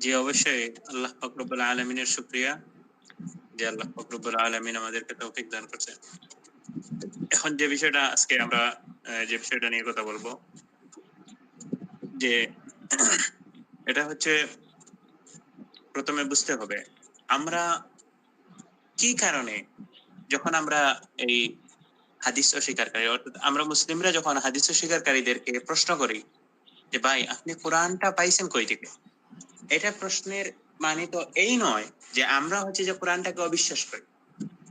জি, অবশ্যই। আল্লাহ ফকরবুল আলমিনের শুক্রিয়া। যে আল্লাহ ফকরবুল আলমিন আমাদেরকে তৌফিক দান করছে। এখন যে বিষয়টা আজকে আমরা যে বিষয়টা নিয়ে কথা বলব, যে এটা হচ্ছে প্রথমে বুঝতে হবে, আমরা কি কারণে যখন আমরা এই হাদিস অস্বীকারী, অর্থাৎ আমরা মুসলিমরা যখন হাদিস অস্বীকারীদেরকে প্রশ্ন করি যে, ভাই, আপনি কোরআনটা পাইছেন কই থেকে? এটা প্রশ্নের মানে তো এই নয় যে আমরা হচ্ছে যে কোরআনটাকে অবিশ্বাস করি।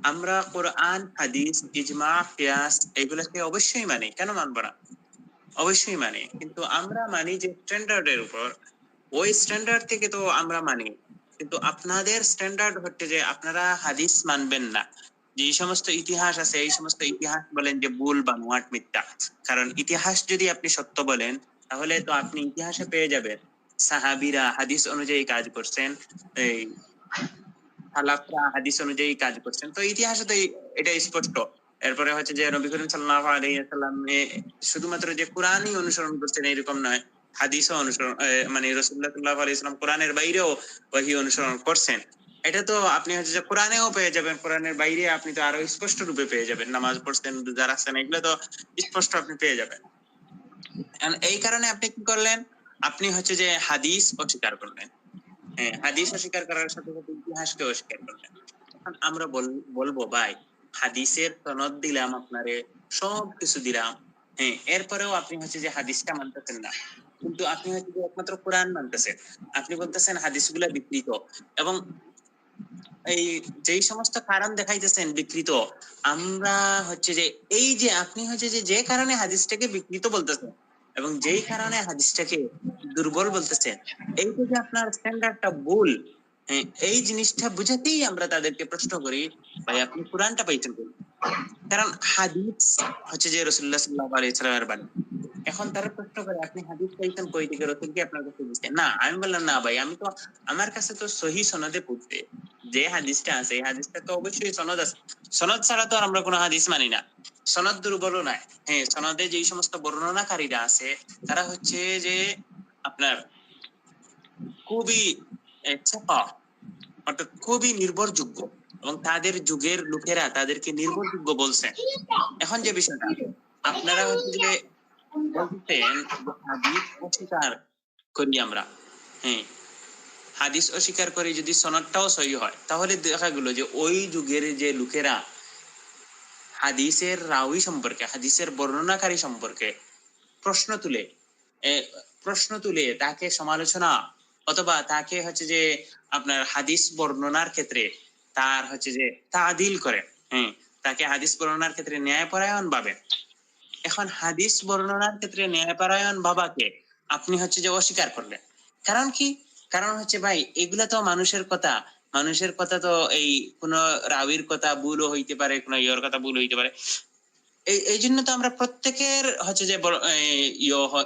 আমরা কোরআন, হাদিস, ইজমা, কিয়াস এগুলোকে অবশ্যই মানি। কেন মানবো না? অবশ্যই মানি। কিন্তু আমরা মানি যে স্ট্যান্ডার্ডের উপর। ওই স্ট্যান্ডার্ড থেকে তো আমরা মানি। কিন্তু আপনাদের স্ট্যান্ডার্ড হচ্ছে যে আপনারা হাদিস মানবেন না। যে এই সমস্ত ইতিহাস আছে, এই সমস্ত ইতিহাস বলেন যে ভুল বা নোয়াট মিথ্যা। কারণ ইতিহাস যদি আপনি সত্য বলেন, তাহলে তো আপনি ইতিহাসে পেয়ে যাবেন। সাহাবিরা হাদিস অনুযায়ী কাজ করছেন, এই সালাফরা হাদিস অনুযায়ী কাজ করছেন। তো ইতিহাসে তো এটা স্পষ্ট। এরপরে হচ্ছে যে নবী করিম সাল্লাল্লাহু আলাইহি ওয়াসাল্লাম শুধুমাত্র যে কোরআনই অনুসরণ করছেন এরকম নয়, হাদিসও অনুসরণ মানে রাসূলুল্লাহ সাল্লাল্লাহু আলাইহি ওয়াসাল্লাম কোরআনের বাইরেও ওহী অনুসরণ করছেন। এটা তো আপনি হচ্ছে যে কোরআনেও পেয়ে যাবেন, কোরআনের বাইরে আপনি তো আরও স্পষ্ট রূপে পেয়ে যাবেন। নামাজ পড়ছেন, রোজা রাখছেন, এগুলো তো স্পষ্ট আপনি পেয়ে যাবেন। এই কারণে আপনি কি করলেন? আপনি হচ্ছে যে হাদিস অস্বীকার করলেন। হ্যাঁ হাদিস অস্বীকার করার সাথে সাথে ইতিহাসকে অস্বীকার করলেন। আমরা বলব, ভাই, হাদিসের সনদ দিলাম আপনারে, সব কিছু দিলাম। হ্যাঁ এরপরেও আপনি হচ্ছে যে হাদিসটা মানতেছেন না। কিন্তু আপনি হচ্ছে যে একমাত্র কোরআন মানতেছেন। আপনি বলতেছেন হাদিসগুলা বিকৃত। এবং এই যেই সমস্ত কারণ দেখাইতেছেন বিকৃত, আমরা হচ্ছে যে এই যে আপনি হচ্ছে যে যে কারণে হাদিসটাকে বিকৃত বলতেছেন এবং যেই কারণে হাদিসটাকে দুর্বল বলতেছেন এইটা যে আপনার স্ট্যান্ডার্ডটা ভুল হ্যাঁ, এই জিনিসটা বুঝাতেই আমরা তাদেরকে প্রশ্ন করি ভাই আপনি কোরআনটা পাইছেন কই? কারণ হাদিস হচ্ছে যে রসুল্লাহ সাল্লাহ আলাইহি সাল্লামের বাণী। এখন তারা প্রশ্ন করে আপনি হাদিস পাইছেন কই থেকে? রসুল কি আপনার কাছে দিচ্ছে না আমি বললাম না ভাই আমি তো আমার কাছে তো সহি সনদে পড়তে। যে হাদিসটা আছে, এই হাদিসটা তো অবশ্যই সনদ আছে। সনদ ছাড়া তো আর আমরা কোনো হাদিস মানি না। সনদ দুর্বল নয় হ্যাঁ সনদে যেই সমস্ত বর্ণনাকারীরা আছে, তারা হচ্ছে যে আপনার খুবই অর্থাৎ খুবই নির্ভরযোগ্য এবং তাদের যুগের লোকেরা তাদেরকে নির্ভরযোগ্য বলছেন এখন যে বিষয়টা, আপনারা হচ্ছে যে বলতেন অস্বীকার করি আমরা। হ্যাঁ হাদিস অস্বীকার করে যদি সনদটাও সহি হয়, তাহলে দেখা গেল যে ওই যুগের যে লোকেরা হাদিসের রাউই সম্পর্কে, হাদিসের বর্ণনাকারী সম্পর্কে প্রশ্ন তুলে প্রশ্ন তুলে তাকে সমালোচনা অথবা তাকে হচ্ছে যে আপনার হাদিস বর্ণনার ক্ষেত্রে তার হচ্ছে যে তাদিল করে হ্যাঁ তাকে হাদিস বর্ণনার ক্ষেত্রে ন্যায়পরায়ণ ভাবে। এখন হাদিস বর্ণনার ক্ষেত্রে ন্যায়পরায়ণ বাবাকে আপনি হচ্ছে যে অস্বীকার করলেন। কারণ কি? কারণ হচ্ছে ভাই, এগুলা তো মানুষের কথা। মানুষের কথা তো এই কোন রাবির কথা ভুলও হইতে পারে, কোন ইয়র কথা ভুল হইতে পারে। এই জন্য তো আমরা প্রত্যেকের হচ্ছে যে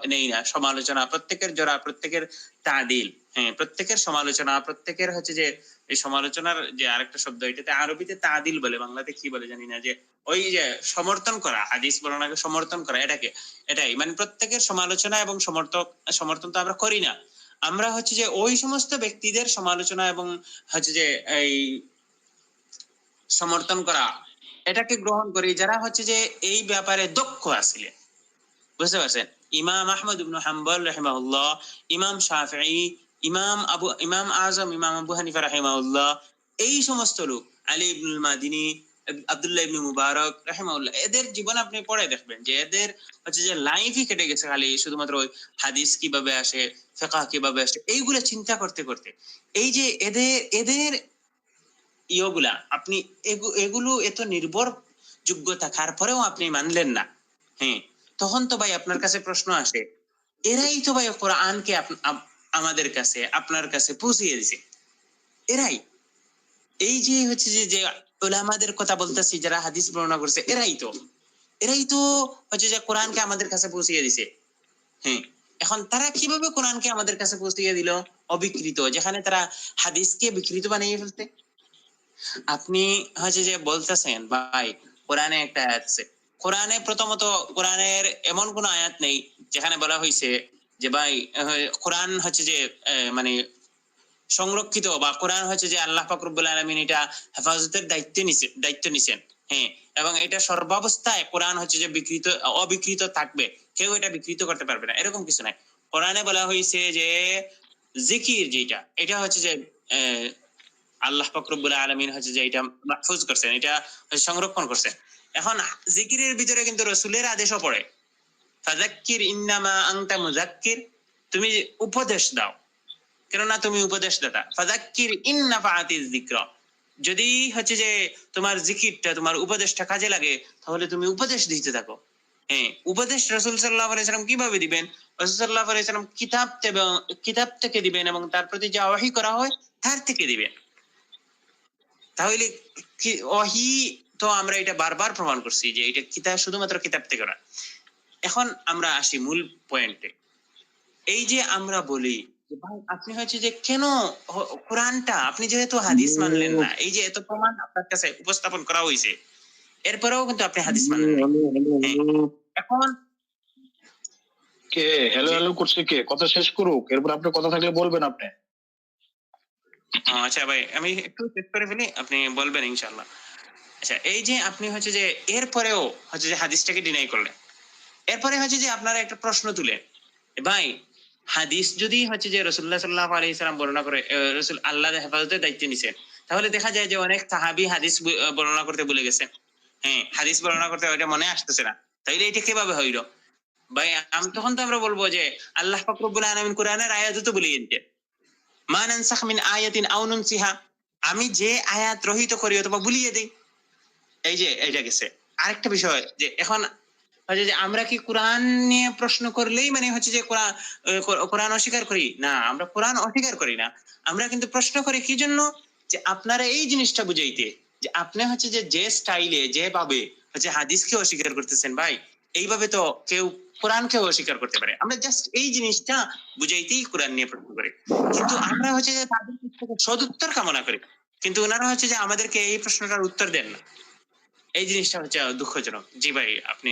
নেই না, সমালোচনা, প্রত্যেকের জোড়া, প্রত্যেকের তাদিল। হ্যাঁ প্রত্যেকের সমালোচনা, প্রত্যেকের হচ্ছে যে, এই সমালোচনার যে আরেকটা শব্দ, এটাতে আরবিতে তাদিল বলে, বাংলাতে কি বলে জানি না, যে ওই যে সমর্থন করা, হাদিস বর্ণনাকে সমর্থন করা, এটাকে, এটাই। মানে প্রত্যেকের সমালোচনা এবং সমর্থক, সমর্থন তো আমরা করি না। আমরা হচ্ছে যে ওই সমস্ত ব্যক্তিদের সমালোচনা এবং হচ্ছে যে এই সমর্থন করা, এটাকে গ্রহণ করি যারা হচ্ছে যে এই ব্যাপারে দক্ষ আসিলেন বুঝতে পারছেন? ইমাম আহমদ ইবনু হাম্বল রাহিমাহুল্লাহ, ইমাম শাফিঈ, ইমাম আবু, ইমাম আজম, ইমাম আবু হানিফা রাহিমাহুল্লাহ, এই সমস্ত লোক, আলী ইবনুল মাদিনী আব্দুল্লাহ ইবনু মুবারক এদের জীবন আপনি পড়ে দেখবেন যে এদের হচ্ছে যে লাইফই কেটে গেছে খালি, শুধুমাত্র ওই হাদিস কীভাবে আসে ফেকা কীভাবে আসে, এইগুলো চিন্তা করতে করতে। এই যে এদের এদের ইয়েগুলা, আপনি এগুলো এত নির্ভর যোগ্য থাকার পরেও আপনি মানলেন না। হ্যাঁ তখন তো ভাই আপনার কাছে প্রশ্ন আসে, এরাই তো ভাই কোরআনকে আমাদের কাছে, আপনার কাছে পৌঁছিয়ে দিছে। এরাই। এই যে হচ্ছে যে ওলামাদের কথা বলতেছি, যারা হাদিস বর্ণনা করছে, এরাই তো। এরাই তো হচ্ছে যে কোরআনকে আমাদের কাছে পৌঁছিয়ে দিছে। হ্যাঁ এখন তারা কীভাবে কোরআনকে আমাদের কাছে পৌঁছিয়ে দিল? অবিকৃত, যেখানে তারা হাদিসকে বিকৃত বানিয়ে ফেলতে আপনি হচ্ছে যে বলতেছেন, ভাই, কোরআনে একটা আয়াত আছে। কোরআনে প্রথমত, কোরআনের এমন কোন আয়াত নেই, যেখানে বলা হয়েছে যে, ভাই কোরআন হচ্ছে যে মানে সংরক্ষিত বা কোরআন হচ্ছে যে আল্লাহ ফাকরুবুল আলমিন এটা হেফাজতের দায়িত্ব নিছে দায়িত্ব নিছেন। হ্যাঁ এবং এটা সর্বাবস্থায় কোরআন হচ্ছে যে বিকৃত, অবিকৃত থাকবে। কেউ এটা বিকৃত করতে পারবে না, এরকম কিছু নাই। কোরআনে বলা হয়েছে যে জিকির যেটা, এটা হচ্ছে যে আল্লাহ ফকরবুল আলমিন হচ্ছে যে এটা মাহফুজ করছেন, এটা সংরক্ষণ করছেন। এখন জিকিরের ভিতরে কিন্তু রসুলের আদেশও পড়ে। ফাজাক্কির ইন্নামা আংতা মুজাক্কির তুমি উপদেশ দাও। কেননা তুমি উপদেশ দাতা ফাজাক্কির ইন্না ফাআতি যিকরা। যদি হচ্ছে যে তোমার জিকিরটা তোমার উপদেশটা কাজে লাগে, তাহলে তুমি উপদেশ দিতে থাকো। হ্যাঁ উপদেশ রসুল সাল্লাহ আলাইসালাম কীভাবে দিবেন? রসুল সাল্লাহ আলাইসালাম কিতাব কিতাব থেকে দিবেন এবং তার প্রতি যা করা হয়, তার থেকে দিবেন। তাহলে ওয়াহি তো আমরা এটা বারবার প্রমাণ করছি যে এটা কিতাব শুধুমাত্র কিতাব থেকে এখন আমরা আসি মূল পয়েন্টে এই যে আমরা বলি আপনি হচ্ছে যে কেন কোরআনটা? আপনি যেহেতু হাদিস মানলেন না এই যে এত প্রমাণ আপনার কাছে উপস্থাপন করা হয়েছে এরপরেও কিন্তু আপনি হাদিস মানলেন এখন কে? হ্যালো হ্যালো করছে কে? কথা শেষ করুক এরপর আপনি কথা থাকলে বলবেন আপনি। আচ্ছা ভাই আমি একটু চেক করে ফেলি আপনি বলবেন ইনশাল্লাহ আচ্ছা এই যে আপনি হচ্ছে যে এরপরেও হচ্ছে যে হাদিসটাকে ডিনাই করলেন। এরপরে হচ্ছে যে আপনারা একটা প্রশ্ন তুলেন ভাই হাদিস যদি হচ্ছে যে রসুল্লাহ সাল্লাহ আলাইসালাম বর্ণনা করে রসুল আল্লাহ হেফাজতের দায়িত্ব নিছেন তাহলে দেখা যায় যে অনেক সাহাবি হাদিস বর্ণনা করতে ভুলে গেছে। হ্যাঁ হাদিস বর্ণনা করতে ওইটা মনে আসতেছে না। তাইলে এটা কীভাবে হইল? ভাই তখন তো আমরা বলব যে আল্লাহ ফাকরুল আলমিন কোরআনের আয়াত তো বলে দিতে মা নানসাখ মিন আয়াতিন আও নুনসিহা। আমি যে আয়াত রহিত করি অথবা ভুলিয়ে দিই, এই যে এটা গেছে। আরেকটা বিষয় যে এখন হচ্ছে যে আমরা কি কোরআন নিয়ে প্রশ্ন করলেই মানে হচ্ছে যে কোরআন কোরআন অস্বীকার করি? না, আমরা কোরআন অস্বীকার করি না। আমরা কিন্তু প্রশ্ন করি কি জন্য? যে আপনারা এই জিনিসটা বুঝাইতে, যে আপনি হচ্ছে যে যে স্টাইলে যে ভাবে হচ্ছে হাদিসকে অস্বীকার করতেছেন ভাই, এইভাবে তো কেউ কোরআনকেও অস্বীকার করতে পারে। আমরা জাস্ট এই জিনিসটা বুঝাইতেই কোরআন নিয়ে প্রশ্ন করি। কিন্তু আমরা হচ্ছে যে তাদের থেকে সদুত্তর কামনা করি। কিন্তু ওনারা হচ্ছে যে আমাদেরকে এই প্রশ্নটার উত্তর দেন না। এই জিনিসটা হচ্ছে দুঃখজনক। জি ভাই আপনি